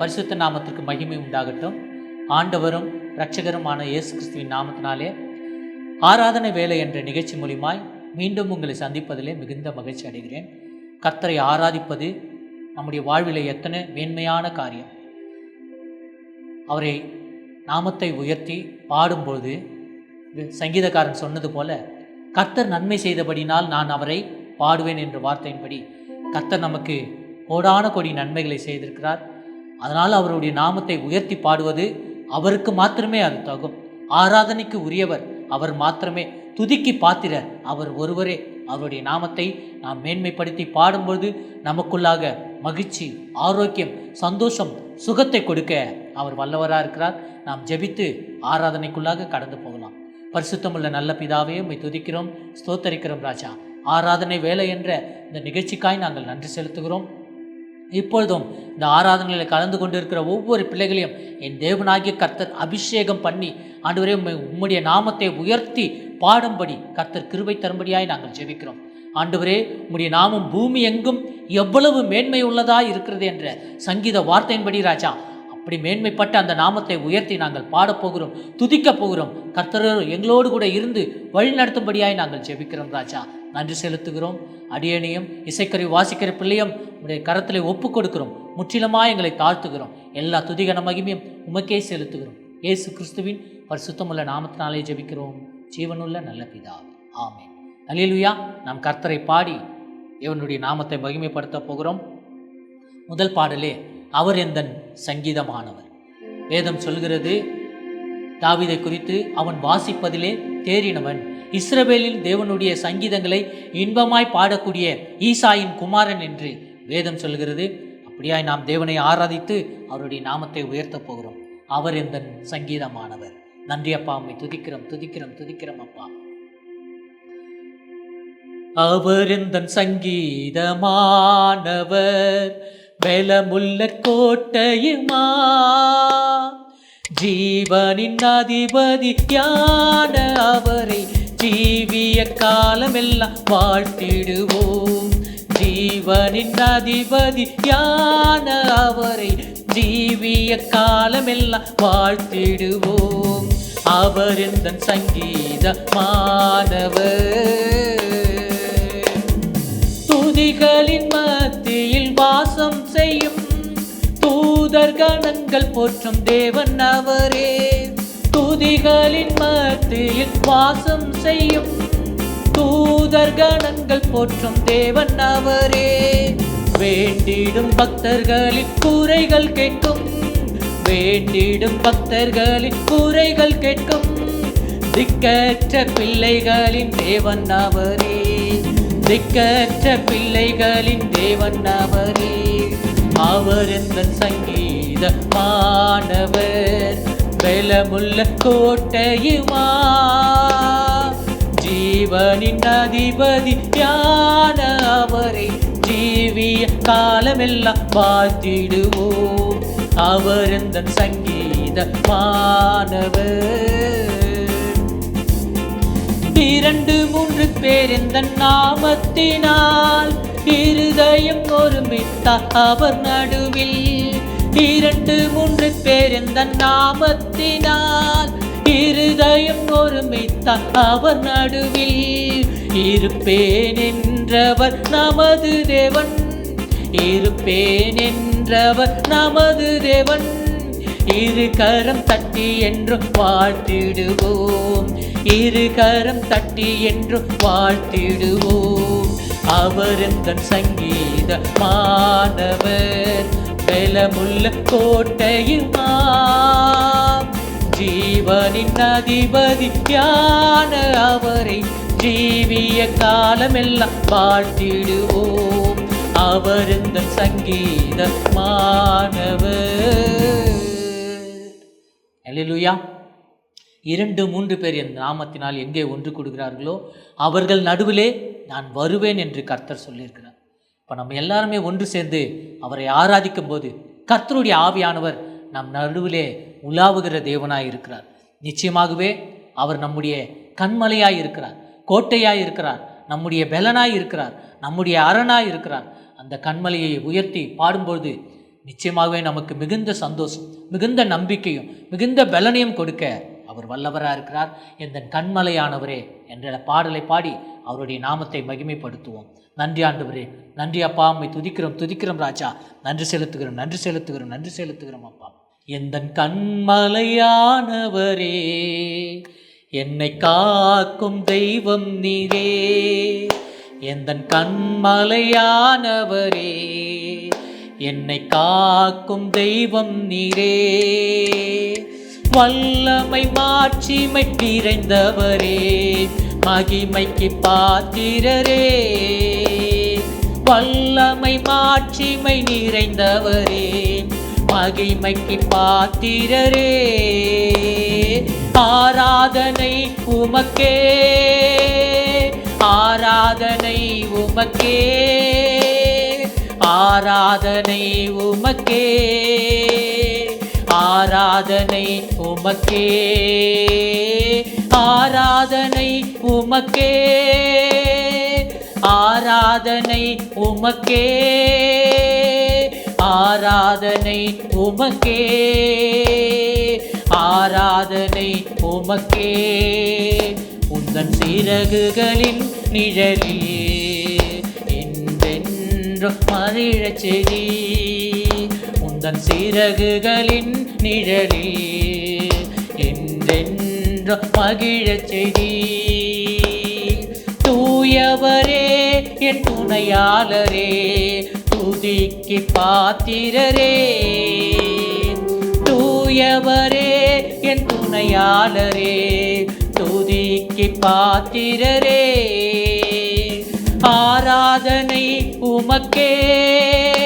பரிசுத்த நாமத்திற்கு மகிமை உண்டாகட்டும். ஆண்டவரும் இரட்சகருமான இயேசு கிறிஸ்துவின் நாமத்தினாலே ஆராதனை வேலை என்ற நிகழ்ச்சி மூலியமாய் மீண்டும் உங்களை சந்திப்பதிலே மிகுந்த மகிழ்ச்சி அடைகிறேன். கர்த்தரை ஆராதிப்பது நம்முடைய வாழ்வில் எத்தனை மேன்மையான காரியம். அவரை நாமத்தை உயர்த்தி பாடும்பொழுது சங்கீதக்காரன் சொன்னது போல கர்த்தர் நன்மை செய்தபடினால் நான் அவரை பாடுவேன் என்ற வார்த்தையின்படி கர்த்தர் நமக்கு கோடான கோடி நன்மைகளை செய்திருக்கிறார். அதனால் அவருடைய நாமத்தை உயர்த்தி பாடுவது அவருக்கு மாத்திரமே அது தகும். ஆராதனைக்கு உரியவர் அவர் மாத்திரமே. துதிக்கு பாத்திரர் அவர் ஒருவரே. அவருடைய நாமத்தை நாம் மேன்மைப்படுத்தி பாடும்பொழுது நமக்குள்ளாக மகிழ்ச்சி ஆரோக்கியம் சந்தோஷம் சுகத்தை கொடுக்க அவர் வல்லவராக இருக்கிறார். நாம் ஜெபித்து ஆராதனைக்குள்ளாக கடந்து போகலாம். பரிசுத்தமுள்ள நல்ல பிதாவே உண்மை துதிக்கிறோம் ஸ்தோத்தரிக்கிறோம் ராஜா. ஆராதனை வேலை என்ற இந்த நிகழ்ச்சிக்காய் நாங்கள் நன்றி செலுத்துகிறோம். இப்பொழுதும் இந்த ஆராதனையில் கலந்து கொண்டிருக்கிற ஒவ்வொரு பிள்ளைகளையும் என் தேவனாகிய கர்த்தர் அபிஷேகம் பண்ணி ஆண்டவரே உம்முடைய நாமத்தை உயர்த்தி பாடும்படி கர்த்தர் கிருபை தரும்படியாய் நாங்கள் ஜெபிக்கிறோம். ஆண்டவரே உம்முடைய நாமம் பூமி எங்கும் எவ்வளவு மேன்மை உள்ளதா இருக்கிறது என்ற சங்கீத வார்த்தையின்படி ராஜா அப்படி மேன்மைப்பட்ட அந்த நாமத்தை உயர்த்தி நாங்கள் பாடப்போகிறோம் துதிக்கப் போகிறோம். கர்த்தரோ எங்களோடு கூட இருந்து வழி நடத்தும்படியாய் நாங்கள் ஜெபிக்கிறோம் ராஜா. நன்றி செலுத்துகிறோம். அடியணியும் இசைக்கருவி வாசிக்கிற பிள்ளையும் உடைய கரத்திலே ஒப்பு கொடுக்கிறோம். முற்றிலுமாக எங்களை தாழ்த்துகிறோம். எல்லா துதிகன மகிமையும் உமக்கே செலுத்துகிறோம். இயேசு கிறிஸ்துவின் பரிசுத்தமுள்ள நாமத்தினாலே ஜெபிக்கிறோம். ஜீவனுள்ள நல்ல பிதா. ஆமே அல்லேலூயா நாம் கர்த்தரை பாடி இவனுடைய நாமத்தை மகிமைப்படுத்த போகிறோம். முதல் பாடலே அவர் எந்தன் சங்கீதமானவர். வேதம் சொல்கிறது தாவிதை குறித்து அவன் வாசிப்பதிலே தேறினவன். இஸ்ரவேலில் தேவனுடைய சங்கீதங்களை இன்பமாய் பாடக்கூடிய ஈசாயின் குமாரன் என்று வேதம் சொல்கிறது. அப்படியாய் நாம் தேவனை ஆராதித்து அவருடைய நாமத்தை உயர்த்தப் போகிறோம். அவர் எந்த சங்கீதமானவர்? நன்றி அப்பா அம்மை துதிக்கிறோம் துதிக்கிறோம் துதிக்கிறோம் அப்பா. அவர் எந்த சங்கீதமானவர்? பலமுள்ள கோட்டையுமா? ஜீவனின் அதிபதி யான அவரை ஜீவிய காலமெல்லாம் வாழ்த்திடுவோம். ஜீவனின் அதிபதி யான அவரை ஜீவிய காலமெல்லாம் வாழ்த்திடுவோம். அவர் எந்த சங்கீத துதிகளின் மத்தியில் வாசம் தூதர் போற்றும் தேவன் அவரே. துதிகளின் மத்தியில் வாசம் செய்யும் தூதர்கணங்கள் போற்றும் தேவன் அவரே. வேண்டிடும் பக்தர்களின் கூரைகள் கேட்கும். வேண்டிடும் பக்தர்களின் கூரைகள் கேட்கும். திக்கற்ற பிள்ளைகளின் தேவன் அவரே. திக்கற்ற பிள்ளைகளின் தேவன் அவரே. அவர் எந்த சங்கீத மாணவர் பலமுள்ள கோட்டையுமா ஜீவனின் அதிபதி யான அவரை ஜீவிய காலமெல்லாம் பார்த்திடுவோம் அவர் எந்த சங்கீத மாணவர் இரண்டு மூன்று பேர் இந்த நாமத்தினால் இருதயம் ஒருமித்தார் அவர் நடுவில். இரண்டு மூன்று பேர் இந்த நாமத்தினால் இருதயம் ஒருமித்தார் அவர் நடுவில். இருப்பேன் என்றவர் நமது தேவன். இருப்பேன் என்றவர் நமது தேவன். இரு கரம் தட்டி என்று வாழ்த்திடுவோம். இரு கரம் தட்டி என்று வாழ்த்திடுவோம். அவர் எந்த சங்கீத மாணவர் பலமுள்ள கோட்டையுமா ஜீவனின் அதிபதி யான அவரை ஜீவிய காலமெல்லாம் வாழ்த்திடுவோம். அவர் இந்த சங்கீத மாணவர். அல்லேலூயா இரண்டு மூன்று பேர் என் நாமத்தினால் எங்கே ஒன்று கொடுக்கிறார்களோ அவர்கள் நடுவிலே நான் வருவேன் என்று கர்த்தர் சொல்லியிருக்கிறார். இப்போ நம்ம எல்லாருமே ஒன்று சேர்ந்து அவரை ஆராதிக்கும் போது கர்த்தருடைய ஆவியானவர் நம் நடுவிலே உலாவுகிற தேவனாய் இருக்கிறார். நிச்சயமாகவே அவர் நம்முடைய கண்மலையாய் இருக்கிறார் கோட்டையாய் இருக்கிறார் நம்முடைய பலனாய் இருக்கிறார் நம்முடைய அரணாய் இருக்கிறார். அந்த கண்மலையை உயர்த்தி பாடும்பொழுது நிச்சயமாகவே நமக்கு மிகுந்த சந்தோஷம் மிகுந்த நம்பிக்கையும் மிகுந்த பலனையும் கொடுக்க அவர் வல்லவராக இருக்கிறார். எந்த கண்மலையானவரே என்ற பாடலை பாடி அவருடைய நாமத்தை மகிமைப்படுத்துவோம். நன்றி ஆண்டவரே. நன்றி அப்பா. அம்மை துதிக்கிறோம். துதிக்கிறோம் ராஜா. நன்றி செலுத்துகிறோம். நன்றி செலுத்துகிறோம். நன்றி செலுத்துகிறோம் அப்பா. எந்த கண்மலையானவரே என்னை காக்கும் தெய்வம் நீரே. எந்த கண்மலையானவரே என்னை காக்கும் தெய்வம் நீரே. வல்லமை மாட்சிமை நிறைந்தவரே மகிமைக்கு பாத்திரரே. வல்லமை மாட்சிமை நிறைந்தவரே மகிமைக்கு பாத்திரரே. ஆராதனை உமக்கே ஆராதனை உமக்கே ஆராதனை உமக்கே. ஆராதனை உமக்கே. ஆராதனை உமக்கே. ஆராதனை உமக்கே. ஆராதனை உமக்கே. ஆராதனை உமக்கே. உந்தன் சிறகுகளின் நிழலில் என்றென்றும் மகிழச் செடி. தன் சிறகுகளின் நிழலில் என்றென்றும் மகிழச் செய்தி தூயவரே என் துணையாளரே துதிக்கு பாத்திரரே. தூயவரே என் துணையாளரே துதிக்கு பாத்திரரே. ஆராதனை உமக்கே.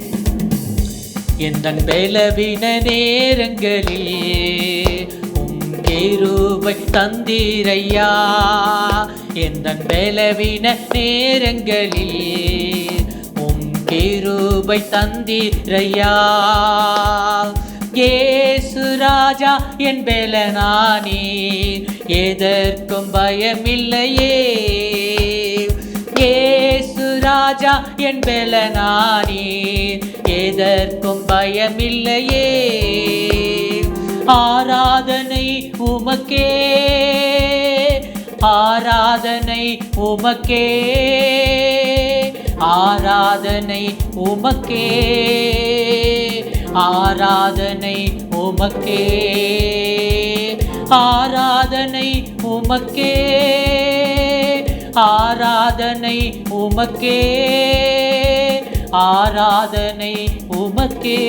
எந்த பலவீன நேரங்களில் உங்கேரூபை தந்தீரையா. எந்தன் பலவீன நேரங்களில் உம் கிருபை தந்தீரையா. ஏசு ராஜா என் பெலனானி எதற்கும் பயமில்லையே. ராஜா என் பெலனானி எதற்கும் பயமில்லையே. ஆராதனை உமக்கே. ஆராதனை உமக்கே. ஆராதனை உமக்கே. ஆராதனை உமக்கே. ஆராதனை உமக்கே. ஆராதனை உமக்கே. ஆராதனை உமக்கே.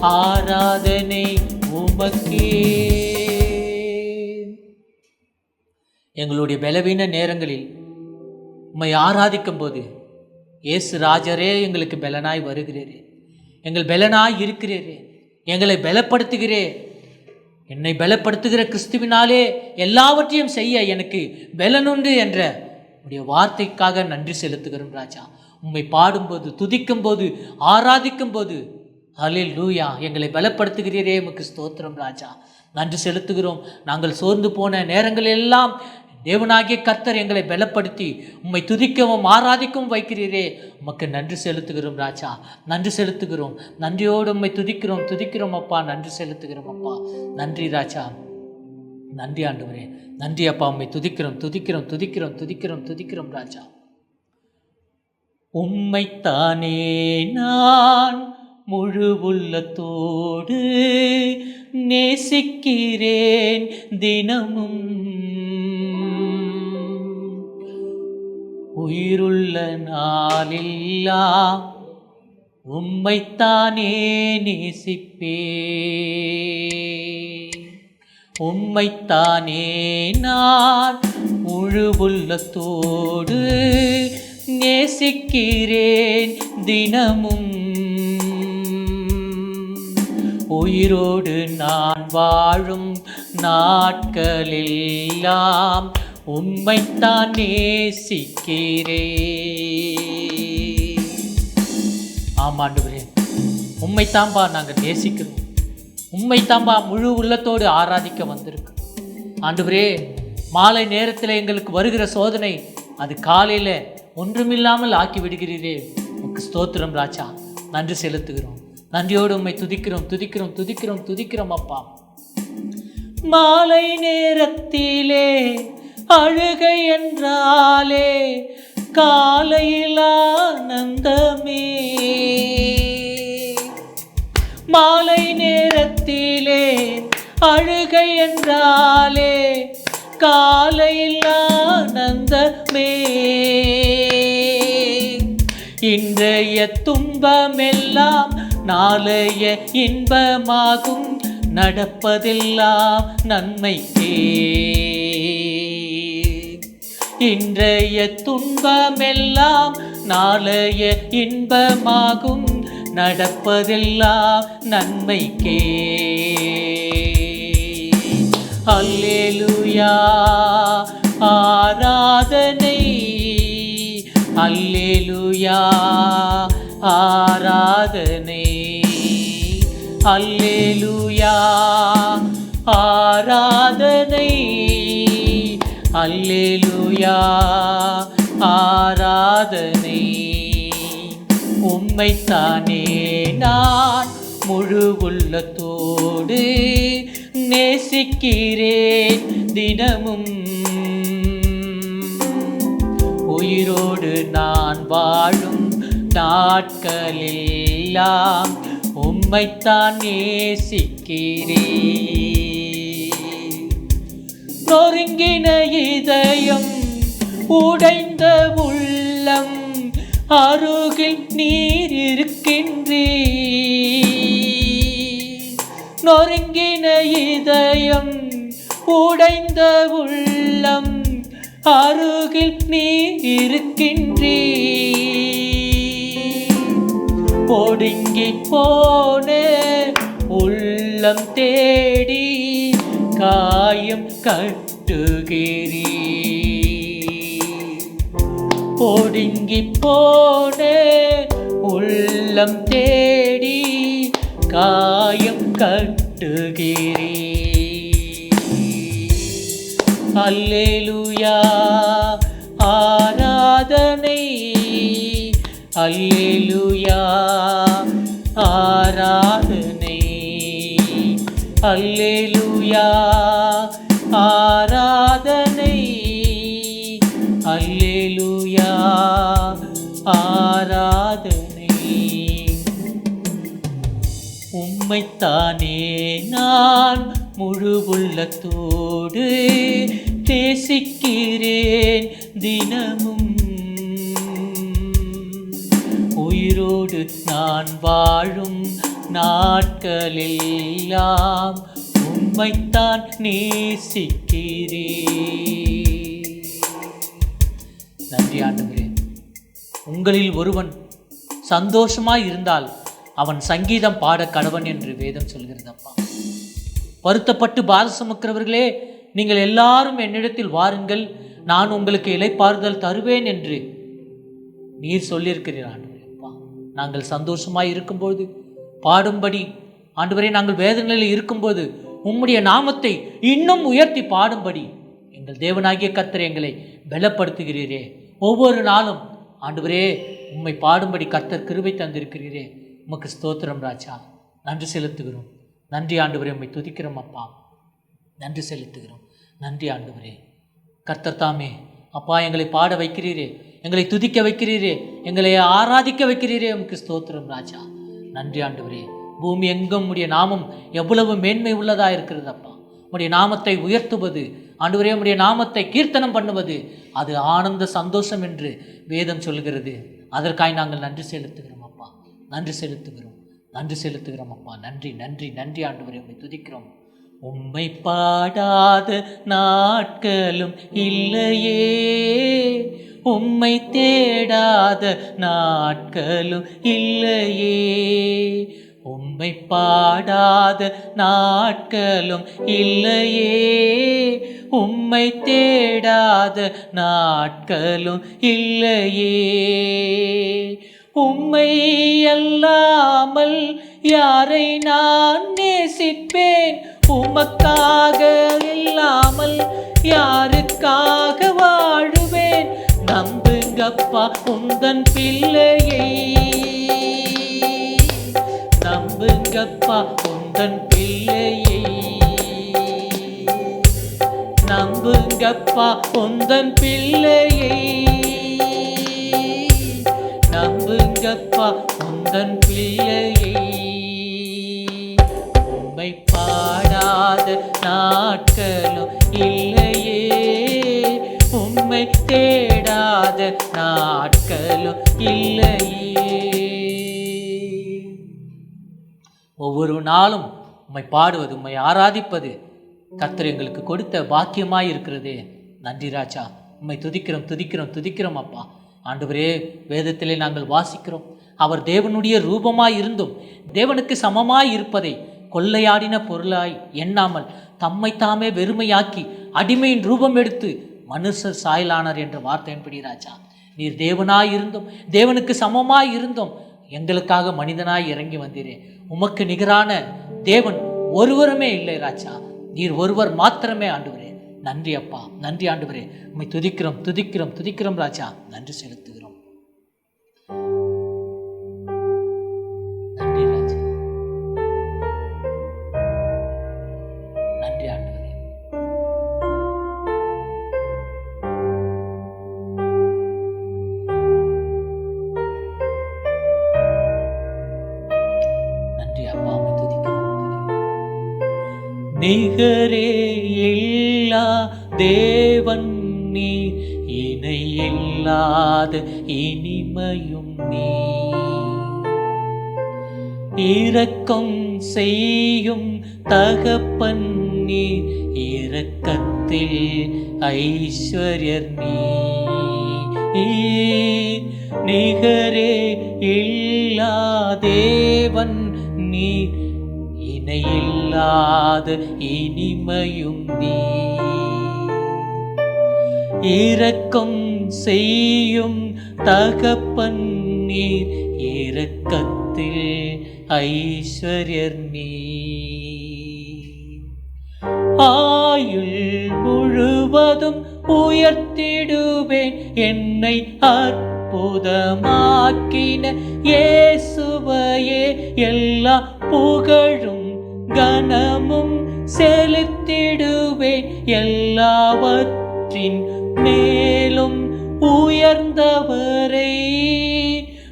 ஆராதனை உமக்கே. எங்களுடைய பலவீன நேரங்களில் உம்மை ஆராதிக்கும் போது இயேசு ராஜரே எங்களுக்கு பலனாய் வருகிறீரே. எங்கள் பலனாய் இருக்கிறீரே. எங்களை பலப்படுத்துகிறே என்னை பலப்படுத்துகிற கிறிஸ்துவினாலே எல்லாவற்றையும் செய்ய எனக்கு பலனுண்டு என்ற உடைய வார்த்தைக்காக நன்றி செலுத்துகிறோம் ராஜா. உம்மை பாடும்போது துதிக்கும்போது ஆராதிக்கும் போது அலில் லூயா எங்களை பலப்படுத்துகிறீரே உமக்கு ஸ்தோத்திரம் ராஜா. நன்றி செலுத்துகிறோம். நாங்கள் சோர்ந்து போன நேரங்கள் எல்லாம் தேவனாகிய கர்த்தர் எங்களை பலப்படுத்தி உம்மை துதிக்கவும் ஆராதிக்கவும் வைக்கிறீரே. உமக்கு நன்றி செலுத்துகிறோம் ராஜா. நன்றி செலுத்துகிறோம். நன்றியோடு உம்மை துதிக்கிறோம் துதிக்கிறோம் அப்பா. நன்றி செலுத்துகிறோம் அப்பா. நன்றி ராஜா. நன்றி ஆண்டவரே. நன்றி அப்பா. உம்மை துதிக்கிறோம் துதிக்கிறோம் துதிக்கிறோம் துதிக்கிறோம் துதிக்கிறோம் ராஜா. உம்மைத்தானே நான் முழு உள்ளத்தோடு நேசிக்கிறேன். தினமும் உயிருள்ள நாளில்லா உம்மைத்தானே நேசிப்பே உம்மைத்தானே நான் முழு நேசிக்கிறேன் தினமும். உயிரோடு நான் வாழும் நாட்களெல்லாம் உம்மைத்தான் நேசிக்கிறே. ஆமாண்டுகிறே உம்மைத்தாம்பா நாங்கள் நேசிக்கிறோம். உம்மைத்தாம்பா முழு உள்ளத்தோடு ஆராதிக்க வந்திருக்கு ஆண்டுபுரே மாலை நேரத்தில் எங்களுக்கு வருகிற சோதனை அது காலையில் ஒன்றுமில்லாமல் ஆக்கி விடுகிறீரே உமக்கு ஸ்தோத்திரம் ராஜா. நன்றி செலுத்துகிறோம். நன்றியோடு உம்மை துதிக்கிறோம் துதிக்கிறோம் துதிக்கிறோம் துதிக்கிறோம் அப்பா. மாலை நேரத்திலே அழுகை என்றாலே காலையில் ஆனந்தமே மாலை நேரத்திலே அழுகை என்றாலே காலையில் ஆனந்தமே இன்றைய துன்பமெல்லாம் நாளைய இன்பமாகும். நடப்பதெல்லாம் நன்மைக்கே இன்றைய துன்பமெல்லாம் நாளைய இன்பமாகும். நடப்பதெல்லாம் நன்மைக்கே. அல்லேலுயா ஆராதனை. அல்லேலுயா ஆராதனை. அல்லேலுயா ஆராதனை. அல்லேலூயா ஆராதனை. உம்மைத்தானே நான் முழு உள்ளத்தோடு நேசிக்கிறேன் தினமும். உயிரோடு நான் வாழும் நாட்களெல்லாம் உம்மைத்தான் நேசிக்கிறேன். நொறுங்கின இதயம் உடைந்த உள்ளம் அருகில் நீர் இருக்கின்றீ நொறுங்கின இதயம் உடைந்த உள்ளம் அருகில் நீர் இருக்கின்றீ ஒடுங்கி போன உள்ளம் தேடி காயம் கட்டுகிறீ. ஒடுங்கி போன உள்ளம் தேடி காயம் கட்டுகிறீ. அல்லேலுயா ஆராதனை. அல்லேலுயா ஆரா அல்லேலூயா. ஆராதனை. அல்லேலூயா. ஆராதனை. உம்மைத்தானே நான் முழு உள்ளத்தோடு தேசிக்கிறேன் தினமும். உயிரோடு நான் வாழும் நாட்களெல்லாம் உம்மைத்தான் நேசிக்கிறேன். நன்றி ஆண்டுகிறேன் உங்களில் ஒருவன் சந்தோஷமாய் இருந்தால் அவன் சங்கீதம் பாட கடவன் என்று வேதம் சொல்கிறது அப்பா. வருத்தப்பட்டு பாத சுமக்கிறவர்களே நீங்கள் எல்லாரும் என்னிடத்தில் வாருங்கள் நான் உங்களுக்கு இலைப்பாறுதல் தருவேன் என்று நீர் சொல்லியிருக்கிறீர் ஆண்டவரே நாங்கள் சந்தோஷமாய் இருக்கும்போது பாடும்படி. ஆண்டவரே நாங்கள் வேதனையில் இருக்கும்போது உம்முடைய நாமத்தை இன்னும் உயர்த்தி பாடும்படி. எங்கள் தேவனாகிய கர்த்தர் எங்களை பலப்படுத்துகிறீரே. ஒவ்வொரு நாளும் ஆண்டவரே உம்மை பாடும்படி கர்த்தர் கிருவை தந்திருக்கிறீரே. உமக்கு ஸ்தோத்திரம் ராஜா. நன்றி செலுத்துகிறோம். நன்றி ஆண்டவரே உம்மை துதிக்கிறோம் அப்பா. நன்றி செலுத்துகிறோம். நன்றி ஆண்டவரே. கர்த்தர் தாமே அப்பா எங்களை பாட வைக்கிறீரே. எங்களை துதிக்க வைக்கிறீரே. எங்களை ஆராதிக்க வைக்கிறீரே. உமக்கு ஸ்தோத்திரம் ராஜா. நன்றி ஆண்டவரே. பூமி எங்கும் உடைய நாமம் எவ்வளவு மேன்மை உள்ளதாக இருக்கிறது அப்பா. உடைய நாமத்தை உயர்த்துவது ஆண்டவரே உடைய நாமத்தை கீர்த்தனம் பண்ணுவது அது ஆனந்த சந்தோஷம் என்று வேதம் சொல்கிறது. அதற்காய் நாங்கள் நன்றி செலுத்துகிறோம் அப்பா. நன்றி செலுத்துகிறோம். நன்றி செலுத்துகிறோம் அப்பா. நன்றி நன்றி நன்றி ஆண்டவரே உண்மை துதிக்கிறோம். உம்மை பாடாத நாட்களும் இல்லையே. உம்மை தேடாத நாட்களும் இல்லையே. உம்மை பாடாத நாட்களும் இல்லையே. உம்மை தேடாத நாட்களும் இல்லையே. உம்மை அல்லாமல் யாரை நான் நேசிப்பேன்? உமக்காக இல்லாமல் யார் உந்தன் பிள்ளையை. நம்புங்கப்பா உந்தன் பிள்ளையை. நம்புங்கப்பா உந்தன் பிள்ளையை. நம்புங்கப்பா உந்தன் பிள்ளையை. உண்மை பாடாத நாட்கள் நாட்களும் இல்லையே. ஒவ்வொரு நாளும் உம்மை பாடுவது உம்மை ஆராதிப்பது கர்த்தர் எங்களுக்கு கொடுத்த பாக்கியமாய் இருக்கிறதே. நன்றி ராஜா. உம்மை துதிக்கிறோம் துதிக்கிறோம் துதிக்கிறோம் அப்பா. ஆண்டவரே வேதத்திலே நாங்கள் வாசிக்கிறோம். அவர் தேவனுடைய ரூபமாய் இருந்தும் தேவனுக்கு சமமாய் இருப்பதை கொள்ளையாடின பொருளாய் எண்ணாமல் தம்மை தாமே வெறுமையாக்கி அடிமையின் ரூபம் எடுத்து மனுஷர் சாயலானார் என்ற வார்த்தையின்படி ராஜா. நீர் தேவனாய் இருந்தும் தேவனுக்கு சமமாய் இருந்தும் எங்களுக்காக மனிதனாய் இறங்கி வந்தீரே. உமக்கு நிகரான தேவன் ஒருவருமே இல்லை ராஜா. நீர் ஒருவர் மாத்திரமே ஆண்டுவரே. நன்றி அப்பா நன்றி ஆண்டுவரே. உண்மை துதிக்கிறோம் துதிக்கிறோம் துதிக்கிறோம் ராஜா. நன்றி செலுத்துகிறோம். நிகரே இல்லா தேவன் நீ இணை இல்லாத இனிமையும் நீ. இரக்கம் செய்யும் தகப்பன் நீ இரக்கத்தில் ஐஸ்வர்யர் நீ. நிகரே இல்லாதே இல்லாத இனிமையும் நீ. இரக்கம் செய்யும் தகப்பன் நீர் இரக்கத்தில் ஐஸ்வர்யர் நீ ஆயுள் முழுவதும் உயர்த்திடுவேன் என்னை அற்புதமாக்கின இயேசுவையே எல்லா புகழும் கனமும் செலுத்திடுவேன் எல்லாவற்றின் மேலும் உயர்ந்தவரை.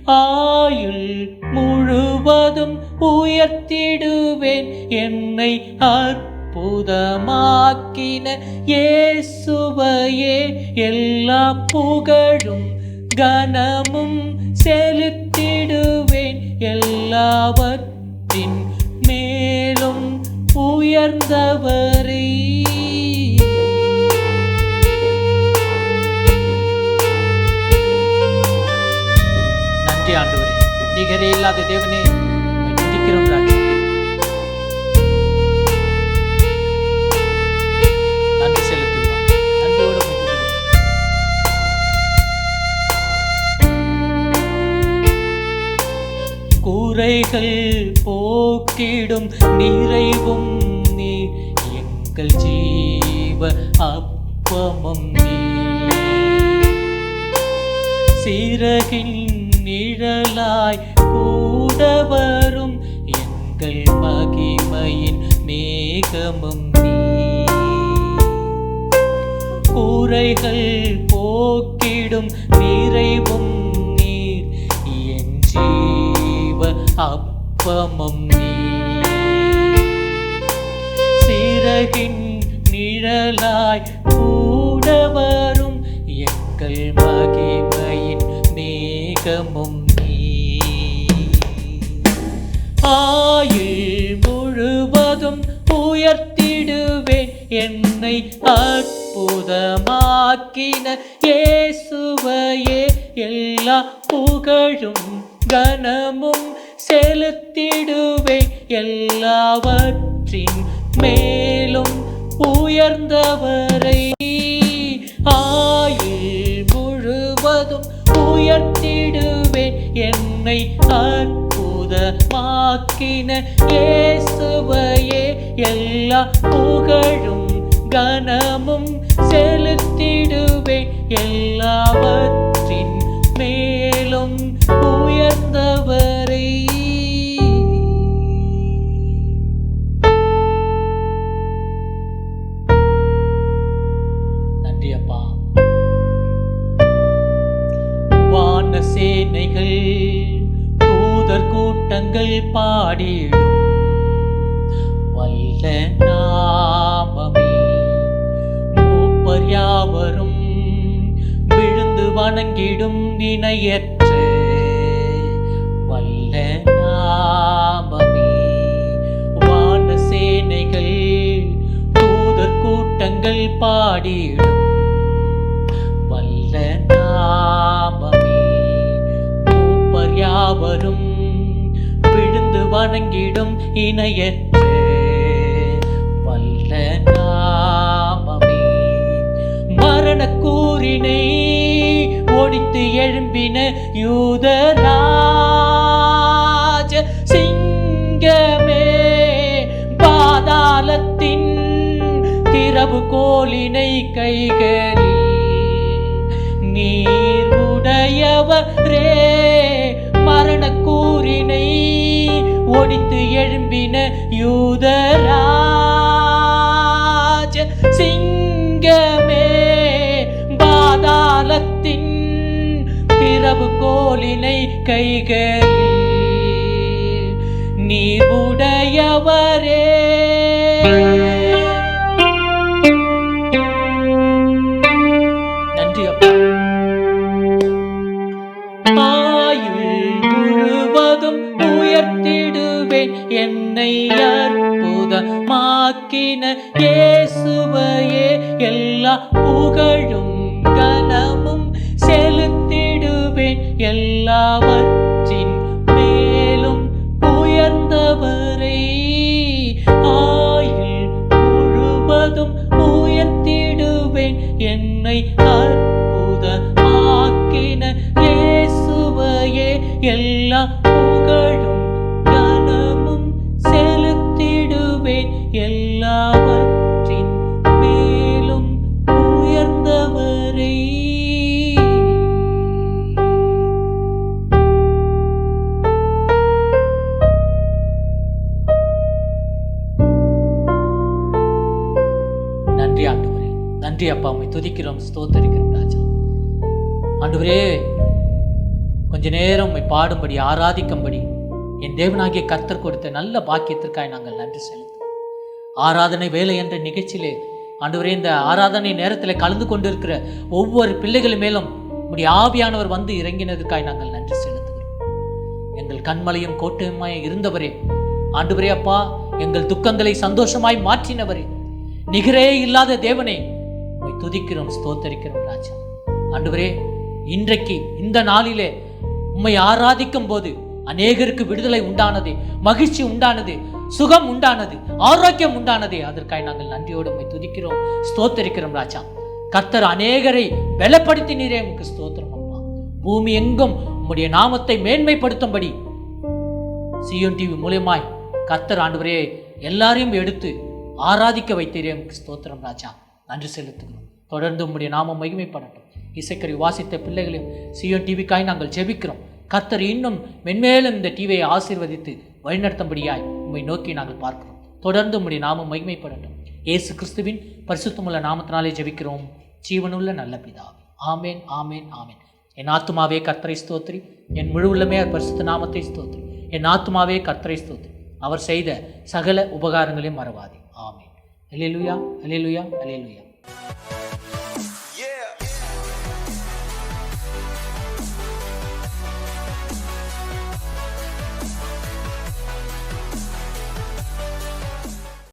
ஆயுள் முழுவதும் உயர்த்திடுவேன் என்னை அற்புதமாக்கின இயேசுவையே. எல்லா புகழும் கனமும் செலுத்திடுவேன் எல்லாவற்றின் உயர்ந்தவரே. நன்றி ஆண்டவரே. நிகரே இல்லாத தேவனே துதிக்கிறோம் ராஜா. நன்றி செலுத்துகிறோம் நன்றியோடு குறைகள் போக்கிடும் நிறைவும் எங்கள் ஜீவ அப்பமும் நீ. சிறகின் நிழலாய் கூட வரும் எங்கள் மகிமையின் மேகமும் கூரைகள் போக்கிடும் நிறைவும் நீர். என் ஜீவ அப்பமும் நீ. உலகின் நிழலாய் கூட வரும் எங்கள் மகிமையின் மேகமும் நீ. ஆயுள் முழுவதும் உயர்த்திடுவேன் என்னை அற்புதமாக்கின இயேசுவையே. எல்லா புகழும் கனமும் செலுத்திடுவேன். எல்லாவற்றின் மே உயர்ந்தவரை. ஆயுள் முழுவதும் உயர்த்திடுவேன். என்னை அற்புதமாக்கின இயேசுவையே. எல்லா புகழும் கனமும் செலுத்திடுவேன். எல்லாவற்றின் மேலும் தூதர் கூட்டங்கள் பாடிடும். வல்ல நாமமே மூப்பர் யாவரும் விழுந்து வணங்கிடும் இணையற்ற வல்ல நாமமே வான சேனைகள் தூதர் கூட்டங்கள் பாடிடும். வணங்கிடும் இணையற்ற வல்ல நாமமே. மரண கூறினை ஒடித்து எழும்பின யூதராஜ சிங்கமே. பாதாளத்தின் திறவு கோலினை கைகளில் நீர் உடையவரே. யூதராஜ சிங்கமே பாதாளத்தின் திறவு கோலினை கைகளில் நீ உடையவர் எல்லாவற்றின் மேலும் உயர்ந்தவரை. ஆயுள் முழுவதும் உயர்த்திடுவேன் என்னை பாடும்படி ஆராதிக்கும்படி என் தேவனாகிய கர்த்தர் கொடுத்த நல்ல பாக்கியத்திற்காய் நாங்கள் நன்றி செலுத்தோம் ஆராதனை வேலை என்ற நிகழ்ச்சியிலே ஆண்டவரே இந்த ஆராதனை நேரத்தில் கலந்து கொண்டிருக்கிற ஒவ்வொரு பிள்ளைகள் மேலும் உடைய ஆவியானவர் வந்து இறங்கினதுக்காய் நாங்கள் நன்றி செலுத்துகிறோம். எங்கள் கண்மலையும் கோட்டையுமாய் இருந்தவரே ஆண்டவரே அப்பா எங்கள் துக்கங்களை சந்தோஷமாய் மாற்றினவரே நிகரே இல்லாத தேவனே துதிக்கிறோம் ஸ்தோத்தரிக்கிறோம் ராஜா. ஆண்டவரே இன்றைக்கு இந்த நாளிலே உம்மை ஆராதிக்கும் போது அநேகருக்கு விடுதலை உண்டானது மகிழ்ச்சி உண்டானது சுகம் உண்டானது ஆரோக்கியம் உண்டானதே. அதற்காக நாங்கள் நன்றியோடு உண்மை துதிக்கிறோம் ஸ்தோத்தரிக்கிறோம் ராஜா. கர்த்தர் அநேகரை பலப்படுத்தினீரே உமக்கு ஸ்தோத்திரம் அம்மா பூமி எங்கும் உம்முடைய நாமத்தை மேன்மைப்படுத்தும்படி சியோன் டிவி மூலியமாய் கர்த்தர் ஆண்டவரே எல்லாரையும் எடுத்து ஆராதிக்க வைத்தீரே உமக்கு ஸ்தோத்திரம் ராஜா. நன்றி செலுத்துகிறோம். தொடர்ந்து உம்முடைய நாமம் மகிமைப்படட்டும். இசைக்கறி வாசித்த பிள்ளைகளையும் சியோன் டிவிக்காய் நாங்கள் ஜெபிக்கிறோம். கர்த்தர் இன்னும் மென்மேலும் இந்த டிவியை ஆசீர்வதித்து வழிநடத்தும்படியாய் உண்மை நோக்கி நாங்கள் பார்க்கிறோம். தொடர்ந்து உம்முடைய நாமம் மகிமைப்படட்டும். இயேசு கிறிஸ்துவின் பரிசுத்தமுள்ள நாமத்தினாலே ஜெபிக்கிறோம். ஜீவனுள்ள நல்ல பிதா. ஆமேன் ஆமேன் ஆமேன். என் ஆத்துமாவே கர்த்தரை ஸ்தோத்திரி. என் முழு உள்ளமே அவர் பரிசுத்த நாமத்தை ஸ்தோத்ரி என் ஆத்துமாவே கர்த்தரை ஸ்தோத்ரி அவர் செய்த சகல உபகாரங்களையும் மறவாதே. ஆமேன். Alleluia alleluia alleluia